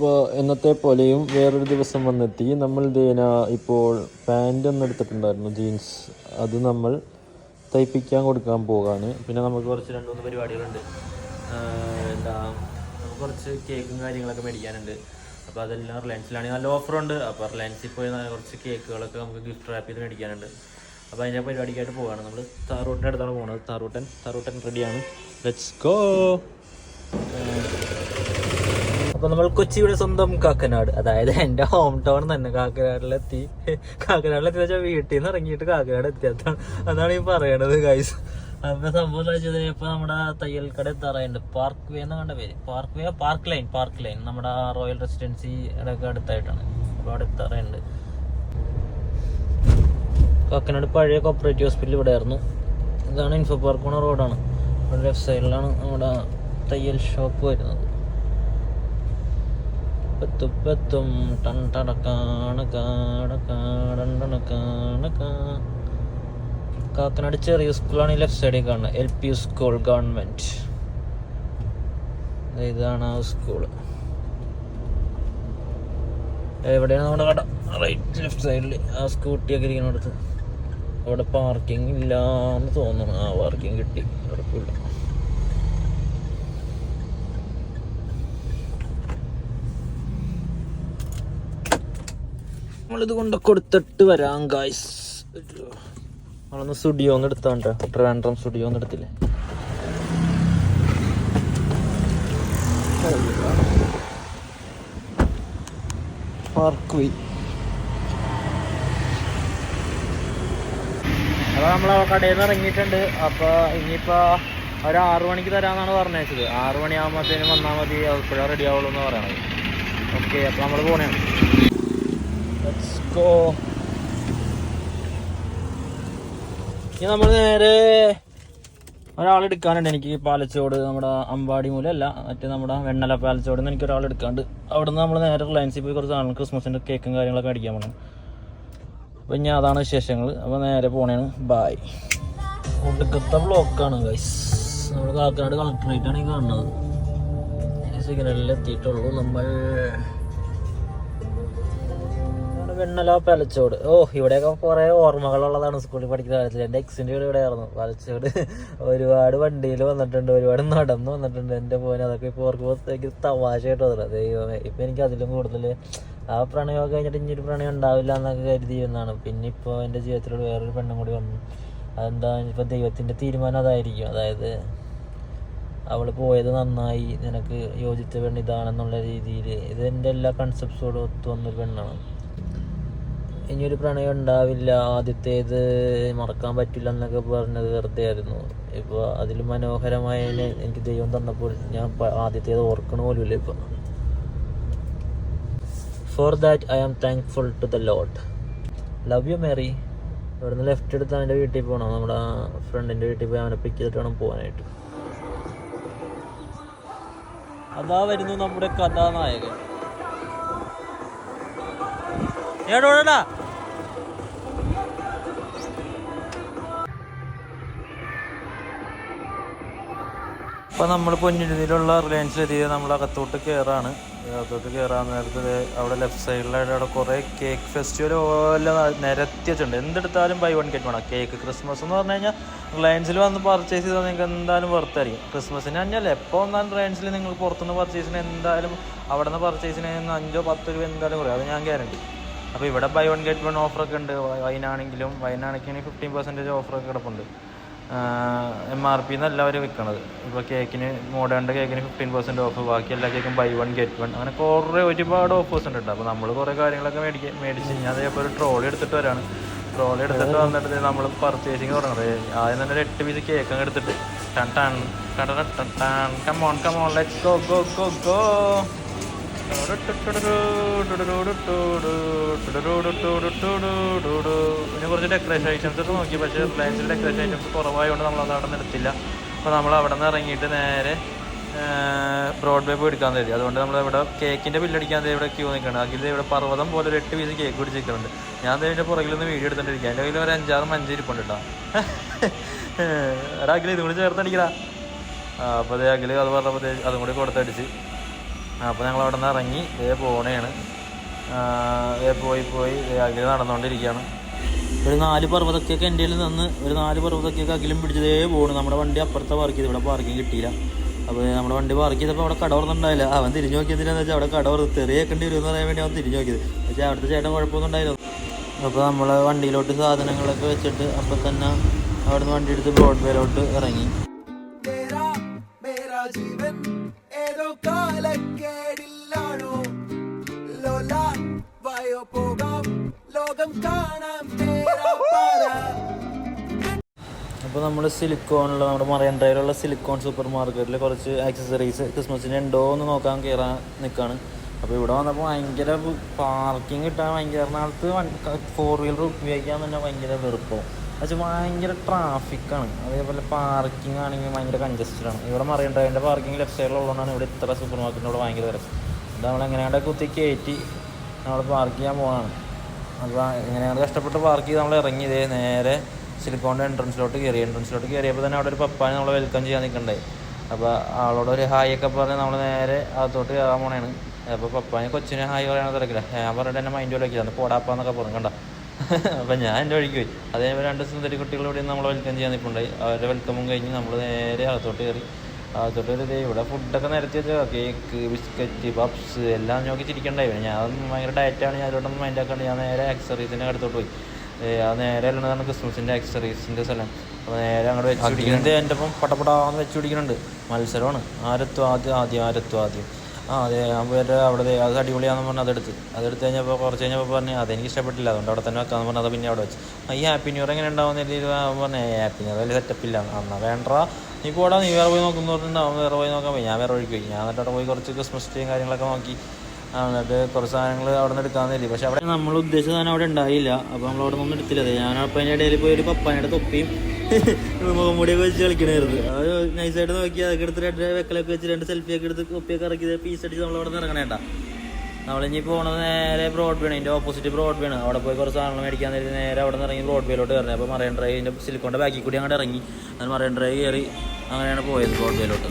അപ്പോൾ എന്നത്തെ പോലെയും വേറൊരു ദിവസം വന്നെത്തി. നമ്മൾ ദേന ഇപ്പോൾ പാന്റ് ഒന്ന് എടുത്തിട്ടുണ്ടായിരുന്നു ജീൻസ്. അത് നമ്മൾ തയ്പ്പിക്കാൻ കൊടുക്കാൻ പോകാണ്. പിന്നെ നമുക്ക് കുറച്ച് രണ്ട് മൂന്ന് പരിപാടികളുണ്ട്. എന്താ നമുക്ക് കുറച്ച് കേക്കും കാര്യങ്ങളൊക്കെ മേടിക്കാനുണ്ട്. അപ്പോൾ അതെല്ലാം റിലയൻസിലാണെങ്കിൽ നല്ല ഓഫറുണ്ട്. അപ്പോൾ റിലയൻസിൽ പോയി കുറച്ച് കേക്കുകളൊക്കെ നമുക്ക് ഗിഫ്റ്റ് റാപ്പ് ചെയ്ത് മേടിക്കാനുണ്ട്. അപ്പോൾ അതിന്റെ പരിപാടിക്കായിട്ട് പോവുകയാണ് നമ്മൾ താറൂട്ടിന്റെ അടുത്താണ് പോകുന്നത് താറൂട്ടൻ താറൂട്ടൻ റെഡിയാണ് ലെറ്റ്സ് ഗോ അപ്പൊ നമ്മൾ കൊച്ചിയുടെ സ്വന്തം കാക്കനാട് അതായത് എന്റെ ഹോം ടൗൺ തന്നെ കാക്കനാടിലെത്തി. കാക്കനാടിലെത്തി വെച്ചാൽ വീട്ടിൽ നിന്ന് ഇറങ്ങിയിട്ട് കാക്കനാട് എത്തിയതാണ് അതാണ് ഈ പറയണത് ഗൈസ് അപ്പൊ സംഭവം വെച്ചത് ഇപ്പൊ നമ്മുടെ തയ്യൽ കട എത്താറായിട്ടുണ്ട്. പാർക്ക് വേ എന്ന് കണ്ട പേര്? Park way park lane park lane നമ്മുടെ റോയൽ റെസിഡൻസി അതൊക്കെ അടുത്തായിട്ടാണ്. അപ്പൊ അവിടെ എത്താറുണ്ട് കാക്കനാട് പഴയ കോപ്പറേറ്റീവ് ഹോസ്പിറ്റൽ ഇവിടെ ആയിരുന്നു. ഇതാണ് ഇൻഫോ പാർക്ക് പോണ റോഡാണ് ലെഫ്റ്റ് സൈഡിലാണ് നമ്മുടെ തയ്യൽ ഷോപ്പ് വരുന്നത്. പെത്തുപ്പെത്തും കാണ കാണ കാണ കാക്കനാട് ചെറിയ സ്കൂളാണ് ഈ ലെഫ്റ്റ് സൈഡിൽ കാണുന്നത്. എൽ പി സ്കൂൾ ഗവൺമെന്റ് ഇതാണ് ആ സ്കൂൾ എവിടെയാണ് നമ്മുടെ കട? റൈറ്റ് ലെഫ്റ്റ് സൈഡിൽ ആ സ്കൂട്ടിയൊക്കെ ഇരിക്കുന്നിടത്ത് അവിടെ പാർക്കിംഗ് ഇല്ല എന്ന് തോന്നുന്നു. ആ പാർക്കിംഗ് കിട്ടി. കുഴപ്പമില്ല നമ്മളിത് കൊണ്ട് കൊടുത്തിട്ട് വരാം ഗായ്സ് നമ്മളൊന്ന് സ്റ്റുഡിയോ ഒന്ന് എടുത്തോണ്ട് ട്രിവാൻഡ്രം സ്റ്റുഡിയോ ഒന്ന് എടുത്തില്ലേ? പാർക്ക് അപ്പോൾ നമ്മൾ കടയിൽ നിന്ന് ഇറങ്ങിയിട്ടുണ്ട്. അപ്പോൾ ഇനിയിപ്പോൾ ഒരു ആറു മണിക്ക് തരാമെന്നാണ് പറഞ്ഞത് ആറു മണിയാകുമ്പോഴത്തേനും വന്നാൽ മതി. എപ്പോഴാണ് റെഡി ആവുള്ളൂ എന്ന് പറയണത്. ഓക്കെ അപ്പോൾ നമ്മൾ പോണേണ് ലെറ്റ്സ് go. ഇനി നമ്മൾ നേരെ ഒരാൾ എടുക്കാനുണ്ട്. എനിക്ക് പാലച്ചോട് നമ്മുടെ അമ്പാടി മൂലമല്ല മറ്റേ നമ്മുടെ വെണ്ണല പാലച്ചോട് നിന്ന് എനിക്ക് ഒരാൾ എടുക്കാണ്ട് അവിടെ നിന്ന് നമ്മൾ നേരെ റിലയൻസിൽ പോയി കുറച്ച് ആണ് ക്രിസ്മസിന്റെ കേക്കും കാര്യങ്ങളൊക്കെ അടിക്കാൻ പോകണം അപ്പോൾ ഇനി അതാണ് വിശേഷങ്ങൾ അപ്പോൾ നേരെ പോണേണ്. ബായ് ഒടുക്കത്തെ ബ്ലോക്കാണ് ഗൈസ് നമ്മൾ കാക്കനാട് കളക്ടറേറ്റ് ആണ് ഈ കാണുന്നത്. സിഗ്നലിൽ എത്തിയിട്ടുള്ളൂ നമ്മൾ. വെണ്ണല പലച്ചോട്. ഓ ഇവിടെയൊക്കെ കുറേ ഓർമ്മകളുള്ളതാണ് സ്കൂളിൽ പഠിക്കുന്ന കാലത്തിൽ എന്റെ എക്സിന്റെ വീട് ഇവിടെ ആയിരുന്നു പലച്ചോട് ഒരുപാട് വണ്ടിയിൽ വന്നിട്ടുണ്ട് ഒരുപാട് നടന്ന് വന്നിട്ടുണ്ട്. എന്റെ പോകാൻ അതൊക്കെ ഇപ്പോൾ ഓർക്കുമ്പോൾ ഭയങ്കര തമാശയായിട്ട് തോന്നുന്നത് ദൈവമേ ഇപ്പം എനിക്ക് അതിലും കൂടുതൽ ആ പ്രണയമൊക്കെ കഴിഞ്ഞിട്ട് ഇനിയൊരു പ്രണയം ഉണ്ടാവില്ല എന്നൊക്കെ കരുതി എന്നാണ് പിന്നെ ഇപ്പോൾ എന്റെ ജീവിതത്തിലൂടെ വേറൊരു പെണ്ണും കൂടി വന്നു. അതെന്താ ഇപ്പോൾ ദൈവത്തിന്റെ തീരുമാനം അതായിരിക്കും. അതായത് അവൾ പോയത് നന്നായി നിനക്ക് യോജിച്ച പെണ്ണ് ഇതാണെന്നുള്ള രീതിയിൽ ഇത് എന്റെ എല്ലാ കൺസെപ്റ്റ്സോടും ഒത്തു വന്നൊരു പെണ്ണാണ്. ഇനിയൊരു പ്രണയം ഉണ്ടാവില്ല. ആദ്യത്തേത് മറക്കാൻ പറ്റില്ല എന്നൊക്കെ പറഞ്ഞത് വെറുതെ ആയിരുന്നു ഇപ്പോൾ അതിൽ മനോഹരമായ എനിക്ക് ദൈവം തന്നപ്പോൾ ഞാൻ ആദ്യത്തേത് ഓർക്കണ പോലുമില്ല ഇപ്പം. For that I am thankful to the lot love you Mary ഇവിടുന്ന് ലെഫ്റ്റ് എടുത്ത് അവന്റെ വീട്ടിൽ പോകണം നമ്മുടെ ഫ്രണ്ടിന്റെ വീട്ടിൽ പോയി അവനെ പിക്ക് ചെയ്തിട്ട് വേണം പോകാനായിട്ട്. അതാ വരുന്നു നമ്മുടെ കഥാനായകൻ. ഏടോടാ ഇപ്പൊ നമ്മൾ പൊന്നിരുന്നിലുള്ള റിലയൻസിലെത്തിയത് നമ്മൾ അകത്തോട്ട് കയറാണ് അകത്തോട്ട് കയറാൻ നേരത്തെ അവിടെ ലെഫ്റ്റ് സൈഡിലായിട്ട് അവിടെ കുറേ കേക്ക് ഫെസ്റ്റിവൽ പോലെ നിരത്തിയിട്ടുണ്ട്. എന്തെടുത്താലും ബൈ വൺ ഗെറ്റ് വേണം കേക്ക് ക്രിസ്മസ് എന്ന് പറഞ്ഞു കഴിഞ്ഞാൽ റിലയൻസിൽ വന്ന് പർച്ചേസ് ചെയ്താൽ നിങ്ങൾക്ക് എന്തായാലും വെറുത്തായിരിക്കും ക്രിസ്മസിന് കഴിഞ്ഞാൽ എപ്പോൾ വന്നാലും റിലയൻസിൽ നിങ്ങൾ പുറത്തുനിന്ന് പർച്ചേസിന് എന്തായാലും അവിടെ നിന്ന് പർച്ചേസിന് അഞ്ചോ പത്തോ രൂപ എന്തായാലും കുറയും. അത് ഞാൻ ഗ്യാരണ്ടി അപ്പോൾ ഇവിടെ ബൈ വൺ ഗെറ്റ് വൺ ഓഫറൊക്കെ ഉണ്ട്. വൈനാണെങ്കിലും വൈനാണെങ്കിലും ഫിഫ്റ്റീൻ പെർസെന്റേജ് ഓഫറൊക്കെ കിടപ്പുണ്ട്. എം ആർ പി എന്നല്ല അവർ വിൽക്കണത് ഇപ്പോൾ കേക്കിന് മോഡേണിന്റെ കേക്കിന് ഫിഫ്റ്റീൻ പെർസെന്റ് ഓഫ് ബാക്കി എല്ലാ കേക്കും ബൈ വൺ ഗെറ്റ് വൺ അങ്ങനെ കുറേ ഒരുപാട് ഓഫേഴ്സ് ഉണ്ട് കേട്ടോ അപ്പോൾ നമ്മൾ കുറേ കാര്യങ്ങളൊക്കെ മേടിക്കുക മേടിച്ച് ഞാൻ അതേപോലെ ഒരു ട്രോളി എടുത്തിട്ട് വരാണ്. ട്രോളി എടുത്തിട്ട് വന്നിട്ട് നമ്മൾ പർച്ചേസിങ് തുടങ്ങുന്നത് ആദ്യം തന്നെ ഒരു എട്ട് പീസ് കേക്ക് അങ്ങ് എടുത്തിട്ട്. ടൺ ടൺ ടൺ ടൺ ton come on come on let's go go go go പിന്നെ കുറച്ച് ഡെക്കറേഷൻ ഐറ്റംസ് ഒക്കെ നോക്കി. പക്ഷേ റിലയൻസിൽ ഡെക്കറേഷൻ ഐറ്റംസ് കുറവായതുകൊണ്ട് നമ്മൾ അത് അവിടെ നിർത്തില്ല അപ്പോൾ നമ്മൾ അവിടെ നിന്ന് ഇറങ്ങിയിട്ട് നേരെ ബ്രോഡ്വേ പോയി എടുക്കാൻ തരും അതുകൊണ്ട് നമ്മൾ ഇവിടെ കേക്കിന്റെ ബില്ലടിക്കാൻ ഇവിടെ ക്യൂ നിൽക്കണം അതിൽ ഇവിടെ പർവതം പോലെ ഒരു എട്ട് പീസ് കേക്ക് പിടിച്ചിരിക്കുന്നുണ്ട്. ഞാൻ അതിന്റെ പുറകിൽ നിന്ന് വീഡിയോ എടുത്തിട്ടിരിക്കുക എന്റെ കയ്യിൽ ഒരു അഞ്ചാറ് മഞ്ച് ഇരിപ്പുണ്ട് കേട്ടോ എടാ അഖില ഇതും കൂടി ചേർത്തടിക്കടാ. അപ്പോൾ അതേ അഖിൽ അത് പറഞ്ഞപ്പോൾ അതും കൂടി കൊടുത്തടിച്ച്. അപ്പോൾ ഞങ്ങൾ അവിടെ നിന്ന് ഇറങ്ങി ഇതേ പോണേണ്. ഇതേ പോയി പോയി അഖിൽ നടന്നുകൊണ്ടിരിക്കുകയാണ് ഒരു നാല് പർവതക്കൊക്കെ എന്റെ കയ്യിൽ നിന്ന് ഒരു നാല് പർവതക്കൊക്കെ അഖിലും പിടിച്ചതേ പോകണം നമ്മുടെ വണ്ടി അപ്പുറത്തെ പാർക്ക് ചെയ്ത് ഇവിടെ പാർക്കിംഗ് കിട്ടിയില്ല. അപ്പോൾ നമ്മുടെ വണ്ടി പാർക്ക് ചെയ്തപ്പോൾ അവിടെ കട തുറന്നുണ്ടായില്ല അവൻ തിരിഞ്ഞു നോക്കിയതിനാന്ന് വെച്ചാൽ അവിടെ കട തുറന്ന് തെറിയേക്കേണ്ടി വരും എന്ന് പറയാൻ വേണ്ടി അവൻ തിരിഞ്ഞു നോക്കിയത്. പക്ഷേ അവിടുത്തെ ചേട്ടൻ കുഴപ്പമൊന്നും അപ്പോൾ നമ്മൾ വണ്ടിയിലോട്ട് സാധനങ്ങളൊക്കെ വെച്ചിട്ട് അപ്പോൾ തന്നെ അവിടുന്ന് വണ്ടി എടുത്ത് ബ്രോഡ്വേയിലോട്ട് ഇറങ്ങി. ലോകം കാണാം അപ്പോൾ നമ്മൾ സിലിക്കോണിലുള്ള നമ്മുടെ മറൈൻ ഡ്രൈവിലുള്ള സിലിക്കോൺ സൂപ്പർ മാർക്കറ്റിൽ കുറച്ച് ആക്സസറീസ് ക്രിസ്മസിന് ഉണ്ടോ എന്ന് നോക്കാൻ കയറാൻ നിൽക്കുകയാണ് അപ്പോൾ ഇവിടെ വന്നപ്പോൾ ഭയങ്കര പാർക്കിംഗ് കിട്ടാൻ ഭയങ്കര എറണാകുളത്ത് ഫോർ വീലർ ഉപയോഗിക്കാൻ തന്നെ ഭയങ്കര വെറുപ്പം. പക്ഷേ ഭയങ്കര ട്രാഫിക്കാണ് അതേപോലെ പാർക്കിംഗ് ആണെങ്കിൽ ഭയങ്കര കൺജസ്റ്റഡ് ആണ്. ഇവിടെ മറൈൻ ഡ്രൈവിന്റെ പാർക്കിംഗ് ലെഫ്റ്റ് സൈഡിലുള്ളതുകൊണ്ടാണ് ഇവിടെ ഇത്ര സൂപ്പർ മാർക്കറ്റിനോട് ഭയങ്കര തിരക്ക്. ഇത് നമ്മൾ എങ്ങനെയാണ്ട് കുത്തി കയറ്റി നമ്മൾ പാർക്ക് ചെയ്യാൻ പോകണം അപ്പോൾ എങ്ങനെയാണ് കഷ്ടപ്പെട്ട് പാർക്ക് ചെയ്ത് നമ്മൾ ഇറങ്ങിയത് നേരെ സിലിക്കോണിന്റെ എൻട്രൻസിലോട്ട് കയറി എൻട്രൻസിലോട്ട് കയറിയപ്പോൾ തന്നെ അവിടെ ഒരു പപ്പാനെ നമ്മളെ വെൽക്കം ചെയ്യാൻ നിൽക്കണ്ടേ അപ്പോൾ ആളോട് ഒരു ഹായ് ഒക്കെ പറഞ്ഞ് നമ്മൾ നേരെ അകത്തോട്ട് കയറാൻ പോണേണ്. അപ്പോൾ പപ്പാനെ കൊച്ചിനെ ഹായ് പറയാൻ തിരക്കില്ല ഞാൻ പറഞ്ഞിട്ട് എന്നെ മൈൻഡ് വിളിക്കില്ല അന്ന് പോടാപ്പാന്നൊക്കെ പറഞ്ഞു. കണ്ട? അപ്പം ഞാൻ എന്റെ വഴിക്ക് പോയി. അതേപോലെ രണ്ട് സുന്ദരി കുട്ടികൾ നമ്മൾ വെൽക്കം ചെയ്യാൻ നിൽപ്പുണ്ടായി അവരുടെ വെൽക്കമും കഴിഞ്ഞ് നമ്മൾ നേരെ അകത്തോട്ട് കയറി ദേ ഇവിടെ ഫുഡൊക്കെ നിരത്തി വെച്ചാൽ കേക്ക് ബിസ്ക്കറ്റ് പപ്സ് എല്ലാം നോക്കി ചിരിക്കണ്ടായി. ഞാൻ ഭയങ്കര ഡയറ്റാണ് ഞാൻ അതിലോട്ടൊന്നും മൈൻഡ് ആക്കാണ്ട് ഞാൻ നേരെ എക്സറീസിന്റെ അടുത്തോട്ട് പോയി. ആ നേരെ ഉള്ളതാണ് ക്രിസ്മസിന്റെ എക്സറീസിന്റെ സ്ഥലം. അപ്പോൾ നേരെ അങ്ങോട്ട് വെച്ച് പിടിക്കുന്നത് എന്റെ ഒപ്പം പട്ടപ്പടാന്ന് വെച്ച് പിടിക്കുന്നുണ്ട്. മത്സരമാണ്. ആരത്വം ആദ്യം ആദ്യം ആരത്വം ആദ്യം. ആ അതെ വേറെ അവിടെ അത് അടിപൊളിയാണെന്ന് പറഞ്ഞാൽ അതെടുത്ത്. അതെടുത്ത് കഴിഞ്ഞപ്പോൾ കുറച്ച് കഴിഞ്ഞപ്പോൾ പറഞ്ഞു അതെനിക്ക് ഇഷ്ടപ്പെട്ടില്ല. അതുകൊണ്ട് അവിടെ തന്നെ വെക്കാമെന്ന് പറഞ്ഞാൽ അത് പിന്നെ അവിടെ വെച്ച്. ഈ ഹാപ്പി ന്യൂ ഇയർ എങ്ങനെ ഉണ്ടാവുന്ന രീതിയിൽ പറഞ്ഞേ ഹാപ്പി ന്യൂ ഇയർ വലിയ സെറ്റപ്പില്ല എന്നാൽ വേണ്ട. നീ പോടാ നീ വേറെ പോയി നോക്കുന്നു പറഞ്ഞിട്ടുണ്ടാവും വേറെ പോയി നോക്കാൻ പോയി. ഞാൻ വേറെ വഴിക്ക് പോയി. ഞാൻ എന്നിട്ട് അവിടെ പോയി കുറച്ച് ക്രിസ്മസ് ട്രീയും കാര്യങ്ങളൊക്കെ നോക്കി. എന്നിട്ട് കുറച്ച് സാധനങ്ങൾ അവിടെ നിന്ന് എടുക്കാമെന്നില്ല പക്ഷെ അവിടെ നമ്മൾ ഉദ്ദേശിച്ച സാധനം അവിടെ ഉണ്ടായില്ല. അപ്പോൾ നമ്മൾ അവിടെ നിന്നൊന്നും എടുത്തില്ല. ഞാൻ അപ്പം അതിന്റെ ഇടയിൽ പോയി ഒരു പപ്പാനയുടെ തൊപ്പിയും മുഖംമൂടിയൊക്കെ വെച്ച് കളിക്കണമായിരുന്നു അത് നൈസായിട്ട് നോക്കി. അതൊക്കെ എടുത്ത് രണ്ട് വെക്കലൊക്കെ വെച്ച് രണ്ട് സെൽഫിയൊക്കെ എടുത്ത് കൊപ്പിയൊക്കെ ഇറക്കി. പീസ് അടിച്ച് നമ്മൾ അവിടെ നിന്ന് ഇറങ്ങണേട്ടാ നമ്മളിനി പോണത് നേരെ ബ്രോഡ് വേണം അതിന്റെ ഓപ്പോസിറ്റ് ബ്രോഡ് വേണം അവിടെ പോയി കുറച്ച് സാധനങ്ങൾ മേടിക്കാൻ നേരത്തെ നേരെ അവിടെ നിന്ന് ഇറങ്ങി ബ്രോഡ് വേയിലോട്ട് കയറി അപ്പോൾ മറൈൻ ഡ്രൈവിന്റെ സിലിക്കോണിന്റെ ബാക്കിൽ കൂടി അങ്ങോട്ട് ഇറങ്ങി. അത് മറൈൻ ഡ്രൈവ് കയറി അങ്ങനെയാണ് പോയത് ബ്രോഡ് വേയിലോട്ട്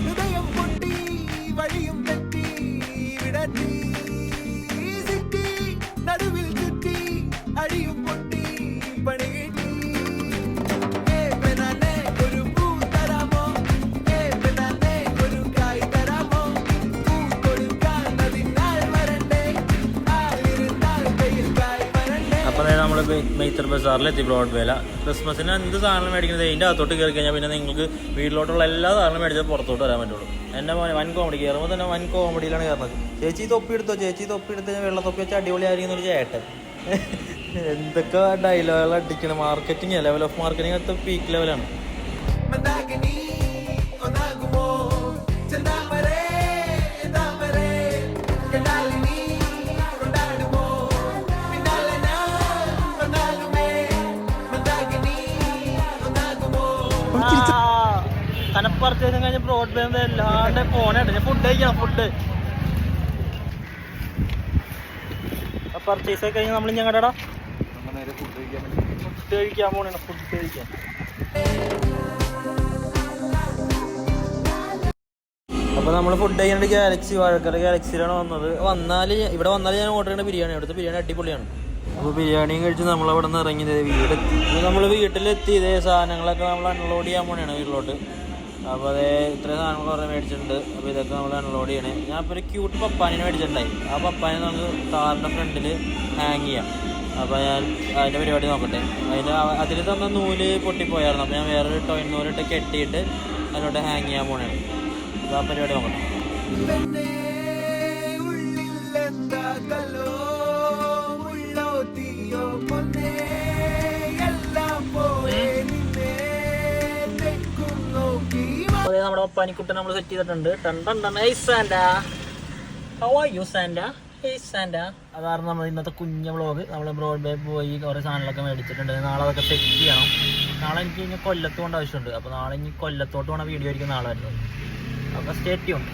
നമ്മൾ മെയ്ത്തർ ബസാറിലെത്തി ബ്രോഡ് വില. ക്രിസ്മസിന് എന്ത് സാധനം മേടിക്കുന്നത്? ഇതിന്റെ അകത്തോട്ട് കയറി കഴിഞ്ഞാൽ പിന്നെ നിങ്ങൾക്ക് വീട്ടിലോട്ടുള്ള എല്ലാ സാധനവും മേടിച്ചാൽ പുറത്തോട്ട് വരാൻ പറ്റുള്ളൂ. എന്റെ മോനെ വൻ കോമഡി കയറുമ്പോൾ തന്നെ വൻ കോമഡിയിലാണ് കയറുന്നത് ചേച്ചി തൊപ്പി എടുത്തോ? ചേച്ചി തൊപ്പി എടുത്ത് കഴിഞ്ഞാൽ വെള്ള തൊപ്പി വെച്ച് അടിപൊളിയായിരിക്കും ഒരു ചേട്ടൻ. എന്തൊക്കെ ഡയലോഗുകൾ അടിക്കണം? മാർക്കറ്റിങ് ലെവൽ ഓഫ് മാർക്കറ്റിംഗ് അടുത്ത പീക്ക് ലെവലാണ് പർച്ചേസും കഴിഞ്ഞ് ബ്രോഡ് വേ എല്ലാണ്ട് പോണേട്ട് ഞാൻ ഫുഡ് കഴിക്കണം ഫുഡ് പർച്ചേസ് ഒക്കെ കഴിഞ്ഞ് നമ്മൾ ഞങ്ങളുടെ ഫുഡ് കഴിക്കാൻ പോണേ ഫുഡ് കഴിക്കാൻ. അപ്പോൾ നമ്മൾ ഫുഡ് കഴിക്കാനായിട്ട് ഗാലക്സി വാഴക്കര ഗാലക്സിയിലാണ് വന്നത്. വന്നാൽ ഇവിടെ വന്നാൽ ഞാൻ ഓർഡർ ചെയ്യുന്ന ബിരിയാണി ഇവിടുത്തെ ബിരിയാണി അടിപൊളിയാണ്. അപ്പോൾ ബിരിയാണിയും കഴിച്ച് നമ്മൾ അവിടെ നിന്ന് ഇറങ്ങിയത് വീടെത്തി നമ്മൾ വീട്ടിലെത്തി ഇതേ സാധനങ്ങളൊക്കെ നമ്മൾ അൺലോഡ് ചെയ്യാൻ പോണെയാണ് വീട്ടിലോട്ട്. അപ്പോൾ അതേ ഇത്രയും സാധനങ്ങൾ കുറേ മേടിച്ചിട്ടുണ്ട്. അപ്പോൾ ഇതൊക്കെ നമ്മൾ അൺലോഡ് ചെയ്യണേ. ഞാൻ ഇപ്പോൾ ഒരു ക്യൂട്ട് പപ്പാനിനെ മേടിച്ചിട്ടുണ്ടായി. ആ പപ്പാനെ നമുക്ക് കാറിന്റെ ഫ്രണ്ടിൽ ഹാങ് ചെയ്യാം. അപ്പോൾ ഞാൻ അതിന്റെ പരിപാടി നോക്കട്ടെ. അതിന്റെ അതിൽ തന്ന നൂൽ പൊട്ടിപ്പോയായിരുന്നു. അപ്പോൾ ഞാൻ വേറൊരു ടോയിൻ നൂലിട്ട് കെട്ടിയിട്ട് അതിലോട്ട് ഹാങ് ചെയ്യാൻ പോണേ അപ്പോൾ ആ പരിപാടി നോക്കട്ടെ. നമ്മുടെ പനിക്കുട്ടൻ നമ്മൾ സെറ്റ് ചെയ്തിട്ടുണ്ട്. അതാണ് നമ്മൾ ഇന്നത്തെ കുഞ്ഞ വ്ളോഗ് നമ്മൾ ബ്രോഡ് ബേ പോയി കുറേ സാധനങ്ങളൊക്കെ മേടിച്ചിട്ടുണ്ട്. നാളെ അതൊക്കെ സെറ്റ് ചെയ്യണം. നാളെ എനിക്ക് ഇനി കൊല്ലത്ത് കൊണ്ട് ആവശ്യമുണ്ട്. അപ്പോൾ നാളെ ഇനി കൊല്ലത്തോട്ട് പോണ വീഡിയോ ആയിരിക്കും നാളെ വരുന്നത്. അപ്പോൾ സ്റ്റേറ്റ് ഉണ്ട്